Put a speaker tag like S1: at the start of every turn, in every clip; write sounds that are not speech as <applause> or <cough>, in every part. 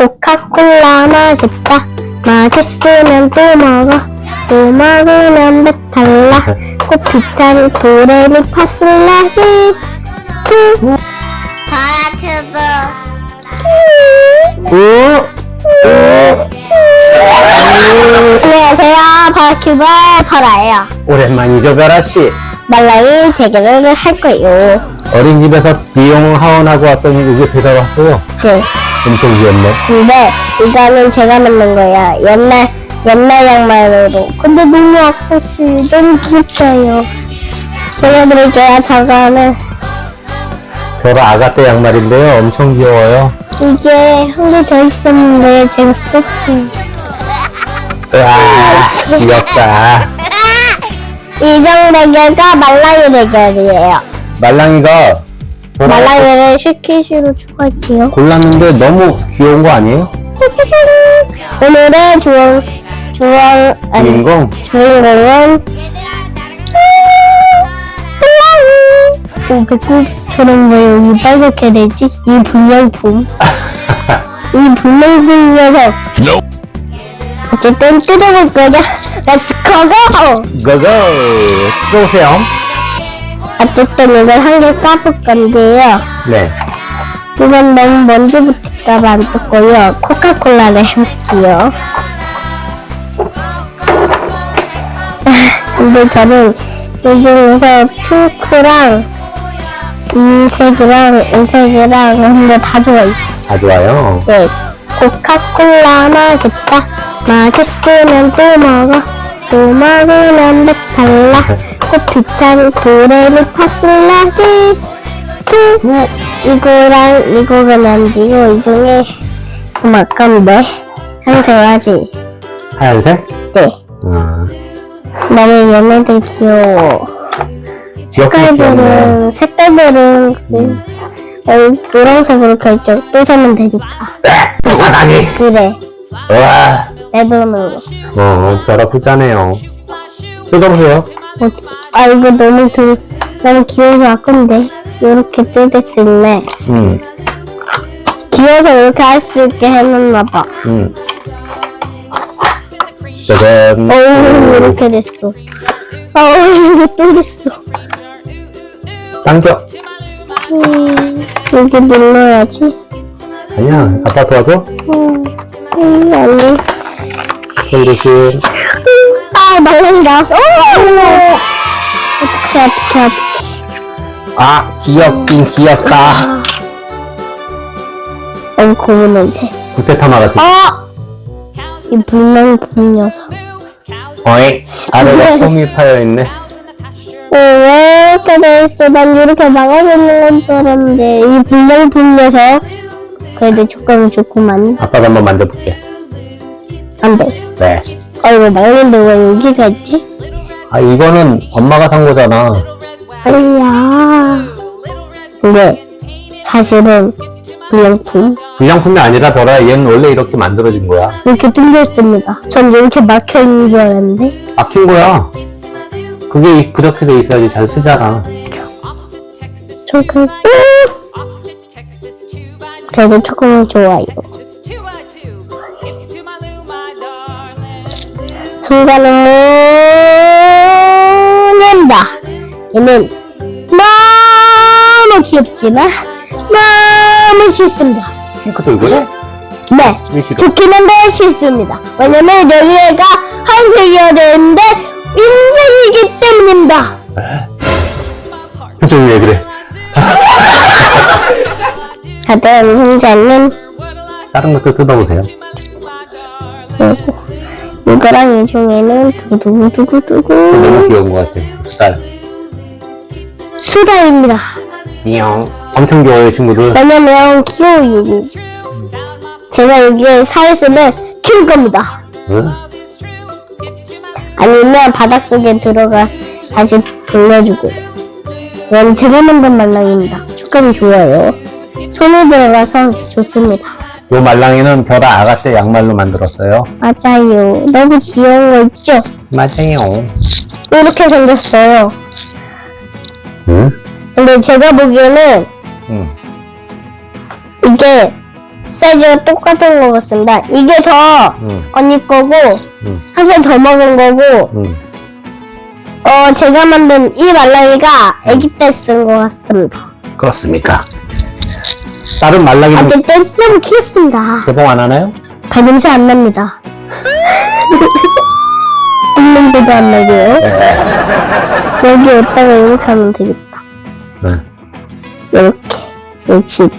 S1: 코카콜라 맛있다. 맛있으면 또 먹어. 또 먹으면 배탈나. 꽃피찬 도레미 파솔라시. 투.
S2: 오!
S1: 안녕하세요. 바큐버 파라예요.
S2: 오랜만이죠, 별아씨.
S1: 말랑이 대결을 할 거예요.
S2: 어린이집에서 디용 하원하고 왔더니 이게 배달 왔어요.
S1: 네.
S2: 엄청 귀엽네.
S1: 근데 이거는 제가 만든 거야. 옛날 옛날 양말로. 근데 너무 아팠어요. 너무 귀엽다요. 보여드릴게요. 저거는
S2: 별아 아가 때 양말인데요. 엄청 귀여워요.
S1: 이게 한 개 더 있었는데 제가 썼어요.
S2: 으아, 귀엽다.
S1: 이정 대결과 말랑이 대결이에요.
S2: 말랑이가
S1: 말랑이를 슈키슈로 추가할게요.
S2: 골랐는데 너무 귀여운 거 아니에요? <laughs>
S1: 짜자잔. 오늘의 주원 주원 아니
S2: 주인공?
S1: 주인공은. 오 배꼽처럼 왜 여기 빨갛게 되지? 이 불량품. <laughs> 이 불량품 녀석. 어쨌든 뜯어볼 거냐? 렛츠 고고!
S2: 고고! 들어오세요.
S1: 어쨌든 이걸 한 개 까볼 건데요.
S2: 네.
S1: 이건 너무 먼지 붙을까봐 안 뜯고요. 코카콜라를 해볼게요. <laughs> 근데 저는 이 중에서 핑크랑 이 색이랑 이 색이랑 근데 다 좋아요.
S2: 다 좋아요.
S1: 네. 코카콜라 맛있다. 맛있으면 또 먹어. 또 먹으면 배탈나. <laughs> 꽃피찬 도레미 파솔라시. 투. 이거랑 이거가 난데 이거 이 중에 좀 아까운데. 항상 하지.
S2: 하얀색?
S1: 네.
S2: 아,
S1: 너무 얘네들 귀여워.
S2: 지역도 귀엽네.
S1: 색깔별은, 색깔별은 그, 어, 노란색으로 결정. 또 사면 되니까.
S2: 또 사다니!
S1: 그래.
S2: 와,
S1: 내 돈으로.
S2: 어, 별아 부자네요. 뜯어보세요.
S1: 어, 아 이거 너무 들 너무 귀여워서 아까운데 이렇게 뜯을 수 있네
S2: 음,
S1: 귀여워서 이렇게 할 수 있게 해놨나봐
S2: 음. 짜잔.
S1: 어우 이렇게 됐어 어우 이거 또 됐어
S2: 당겨.
S1: 음, 여기 눌러야지
S2: 아니야, 아빠 도와줘?
S1: 음, 음, 아니
S2: 손 조심.
S1: 아 말랑이 나왔어 어떡해 어떡해 어떡해
S2: 아, 귀엽긴 귀엽다.
S1: 너무 고운 냄새
S2: 구테타마 같은.
S1: 어! 이 불멍 녀석
S2: 어이, 아래가 폼이 파여있네.
S1: 어, 왜 이렇게 돼 있어? 난 이렇게 막아주는 건 줄 알았는데 이 불량품 녀석 그래도 조금 좋구만
S2: 아빠가 한번 만져볼게.
S1: 안 돼
S2: 네.
S1: 아 이거 말는데 왜 여기가 있지?
S2: 아, 이거는 엄마가 산 거잖아.
S1: 아니야 근데 사실은 불량품
S2: 불량품이 아니라 별아, 얘는 원래 이렇게 만들어진 거야.
S1: 이렇게 뚫려 있습니다 전 이렇게 막혀 있는 줄 알았는데
S2: 막힌 거야. 그게 이- 그렇게 돼 있어야지 잘 쓰잖아.
S1: 전 그... 그래도 조금은 좋아요 손자는 낸다 얘는 너무 귀엽지만 너무 싫습니다
S2: 핑크 돌고래?
S1: 네
S2: 왜 싫어?
S1: 좋긴 한데 싫습니다 왜냐면 여기가 하얀색이어야 되는데 흰색이기 때문입니다
S2: 표정이 왜 그래?
S1: 다들 손자는
S2: 다른 것도 뜯어보세요.
S1: 그리고 이거랑 이 중에는 두구두구두구두구
S2: 너무 귀여운 것 같아. 스타일.
S1: 수다입니다
S2: 띠용. 엄청 귀여워요, 친구들.
S1: 왜냐면 귀여워요 제가 여기에 살있으면 키울 겁니다
S2: 응?
S1: 아니면 바닷속에 들어가 다시 돌려주고 이건 제가 만든 말랑입니다 촉감이 좋아요 손에 들어가서 좋습니다
S2: 요 말랑이는 별아 아가 때 양말로 만들었어요.
S1: 맞아요 너무 귀여운 거 있죠?
S2: 맞아요.
S1: 이렇게 생겼어요
S2: 응?
S1: 근데 제가 보기에는
S2: 응.
S1: 이게 사이즈가 똑같은 것 같습니다. 이게 더
S2: 응,
S1: 언니 거고
S2: 응,
S1: 한살 더 먹은 거고
S2: 응.
S1: 어 제가 만든 이 말랑이가 아기 때 쓴 것 같습니다.
S2: 그렇습니까? 다른 말랑이는
S1: 어쨌든 너무 귀엽습니다.
S2: 개봉 안 하나요?
S1: 발냄새 안 납니다. <laughs> 똥냄새도 안 나고요. 여기 여기다가 이렇게 하면 되겠다.
S2: 네.
S1: 이렇게 이 집.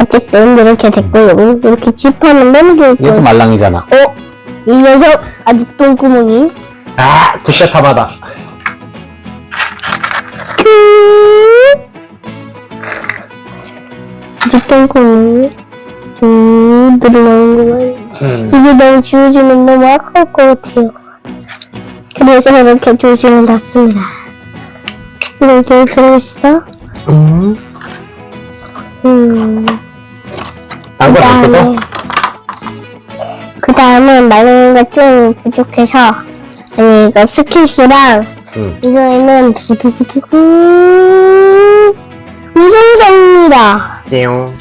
S1: 어쨌든 이렇게 됐고요. 이렇게 집 하면 너무 귀여울
S2: 이것도
S1: 거예요.
S2: 말랑이잖아.
S1: 어? 이 녀석 아주 똥구멍이
S2: 아, 굿대탐하다.
S1: 그 아주 똥구멍이 쭉 늘어나는 거 같아요.
S2: 음.
S1: 이게 너무 지워지면 너무 아까울 것 같아요. 그래서 이렇게 조심을 놨습니다. 이렇게 들어있어?
S2: 음.
S1: 음.
S2: 딴거
S1: 그다음에
S2: 없겠다?
S1: 그 다음에 말랭이가 좀 부족해서 아니 이거 스킨씨랑
S2: 응.
S1: 이거에는 두두두두두 우성성입니다.
S2: 띠용.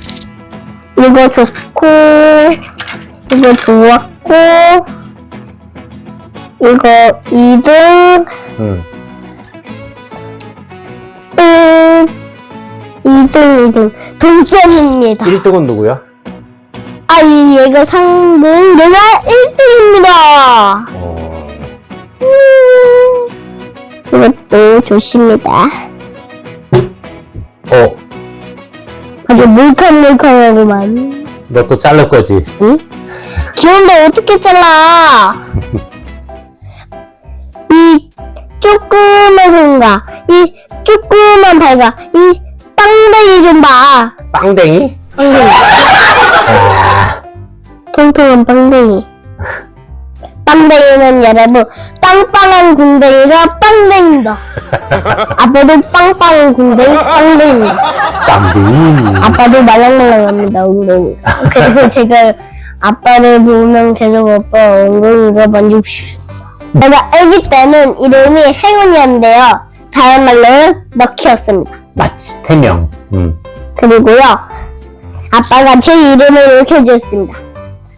S1: 이거 좋고 이거 좋았고 이거 2등
S2: 응.
S1: 음, 2등 2등 동점입니다.
S2: 1등은 누구야?
S1: 아, 이 얘가 상등, 내가 1등입니다.
S2: 어.
S1: 이것도 좋습니다.
S2: 어,
S1: 아주 물컹물컹하구만.
S2: 너 또 자를 거지?
S1: 응? 귀여운데 어떻게 잘라? 이 조그만 손가, 이 조그만 발가, 이 빵댕이 좀 봐.
S2: 빵댕이?
S1: 빵댕이.
S2: 아,
S1: 통통한 빵댕이. 빵댕이는 여러분, 빵빵한 궁뎅이가 빵댕이다. <laughs> 아빠도 빵빵한 궁뎅이, 빵댕이다.
S2: 빵댕이.
S1: 아빠도 말랑말랑합니다, 엉덩이가. 그래서 제가 아빠를 보면 계속 아빠 엉덩이가 만지고 싶습니다. 내가 아기 때는 이름이 행운이었는데요. 다른 말로는 럭키였습니다.
S2: 마치 태명. 응.
S1: 그리고요, 아빠가 제 이름을 이렇게 지었습니다.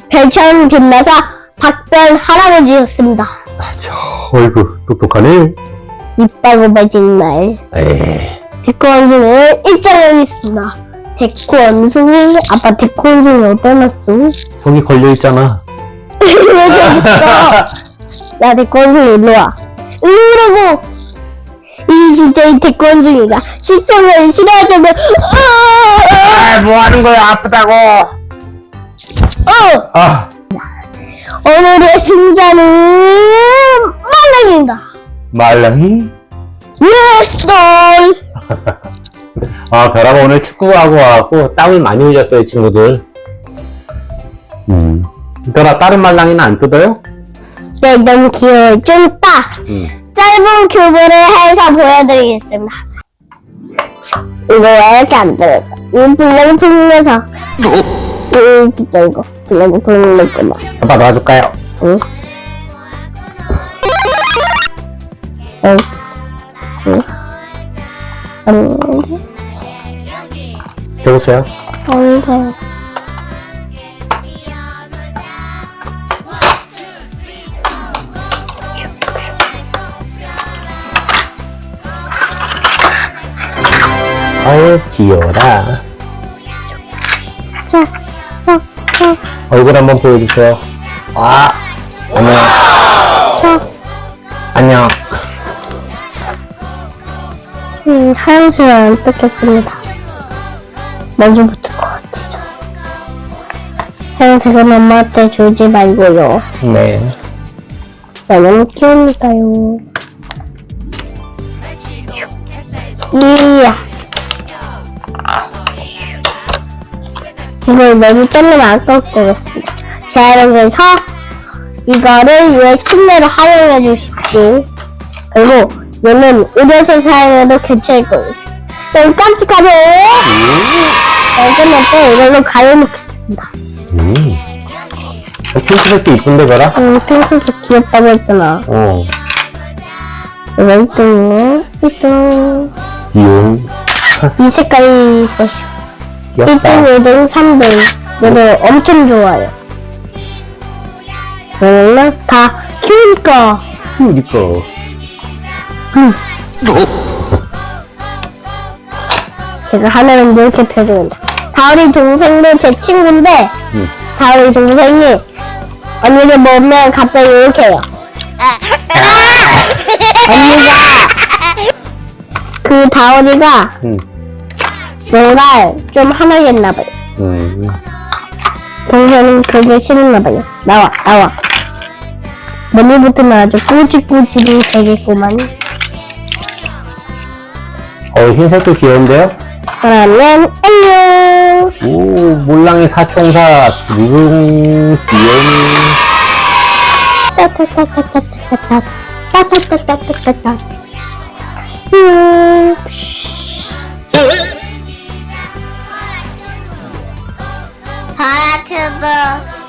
S1: 별처럼 빛나서 박별 할아버지였습니다.
S2: 아, 저, 어이구, 똑똑하네.
S1: 이빠고 빠진 말.
S2: 에이,
S1: 데코 원숭이를 입장하겠습니다. 데코 원숭이, 아빠 데코 원숭이 어디다 놨어?
S2: 저기 걸려있잖아. <laughs>
S1: 왜 저기 있어? 야, 데코 원숭이 일로 와. 일로 오라고! 이 진짜 이 데코 원숭이가 시청을 싫어하잖아. 아!
S2: 아, 뭐 하는 거야, 아프다고.
S1: 어!
S2: 아,
S1: 오늘의 승자는 말랑입니다.
S2: 말랑이?
S1: 예스! <laughs>
S2: 아, 벼라가 오늘 축구하고 와갖고 땀을 많이 흘렸어요, 친구들. 음. 벼라, 다른 말랑이는 안 뜯어요?
S1: 네, 너무 귀여워요. 좀 이따
S2: 음.
S1: 짧은 큐브를 해서 보여드리겠습니다. 이거 왜 이렇게 안 들어가? 이 블랙핑 녀석. 이 진짜 이거 블랙핑 녀석만.
S2: 아빠 도와줄까요?
S1: 응? 응? 응? 응?
S2: 줘보세요.
S1: 응?
S2: 아유, 귀여워라.
S1: 자,
S2: 얼굴 한번 보여주세요. 아, 안녕.
S1: 자.
S2: 안녕.
S1: 음, 하얀색을 안 뜯겠습니다. 먼저 붙을 것 같아서. 하얀색은 엄마한테 주지 말고요.
S2: 네.
S1: 나 너무 귀여우니까요. 이야. 이걸 너무 잘라면 아까울 것 같습니다. 자, 그래서 이거를 왜 침대로 활용해 주십시오. 그리고 얘는 우려서 사용해도 괜찮을 거예요. 너무 깜찍하죠? 네, 끝날 때 이걸로 가려놓겠습니다.
S2: 음. 어, 핑크색도 이쁜데, 벼라?
S1: 음, 핑크색 귀엽다고 했잖아.
S2: 어.
S1: 이거 1등이네. 1등.
S2: 띠용.
S1: 이 색깔이 이것이.
S2: 귀엽다.
S1: 1등, 2등, 3등. 이거 엄청 좋아요. 왜냐면 다 키우니까.
S2: 그니까.
S1: 제가 하나는 이렇게 펴줍니다. 다우리 동생도 제 친구인데,
S2: 응.
S1: 다우리 동생이 언니를 보면 갑자기 이렇게 해요. <laughs> 언니가, 그 다우리가
S2: 응.
S1: 뭔가 좀 화나겠나봐요.
S2: 음.
S1: 동생은 그게 싫었나봐요. 나와, 나와. 머리부터는 아주 꾸지꾸지도 되겠구만.
S2: 어, 흰색도 귀여운데요?
S1: 그러면 안녕.
S2: 오, 몰랑이 사총사, 귀여운.
S1: 따따따따따따따. 따 따따따따따. 음,
S3: 바라 튜브